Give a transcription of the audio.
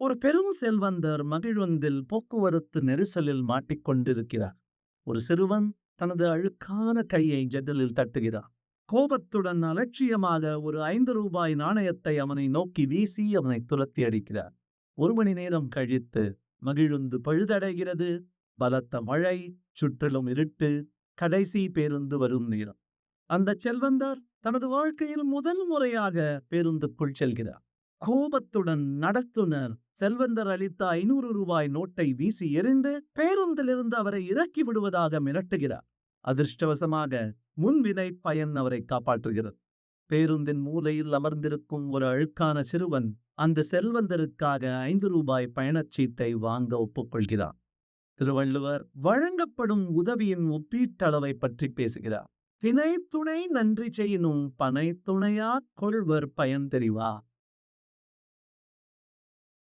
ஒரு பெரும் செல்வந்தர் மகிழ்வந்தில் போக்குவரத்து நெரிசலில் மாட்டிக்கொண்டிருக்கிறார் ஒரு சிறுவன் தனது அழுக்கான கையை ஜன்னலில் தட்டுகிறான் கோபத்துடன் அலட்சியமாக ஒரு ஐந்து ரூபாய் நாணயத்தை அவனை நோக்கி வீசி அவனை துரத்தி அடிக்கிறார். ஒரு மணி நேரம் கழித்து மகிழுந்து பழுதடைகிறது. பலத்த மழை சுற்றிலும் இருட்டு கடைசி பேருந்து வரும் நேரம். அந்த செல்வந்தர் தனது வாழ்க்கையில் முதல் முறையாக பேருந்துக்குள் செல்கிறார். கோபத்துடன் நடத்துனர். செல்வந்தர் அளித்த ஐநூறு ரூபாய் நோட்டை வீசி எறிந்து பேருந்திலிருந்து அவரை இறக்கி விடுவதாக மிரட்டுகிறார். அதிர்ஷ்டவசமாக முன்வினை பயன் அவரை காப்பாற்றுகிறது. பேருந்தின் மூலையில் அமர்ந்திருக்கும் ஒரு அழுக்கான சிறுவன் அந்த செல்வந்தருக்காக ஐந்து ரூபாய் பயணச்சீட்டை வாங்க ஒப்புக்கொள்கிறார் திருவள்ளுவர் வழங்கப்படும் உதவியின் ஒப்பீட்டளவை பற்றி பேசுகிறார். தினை துணை நன்றி செய்யினும் பனை துணையா கொள்வர் பயன் தெரிவா?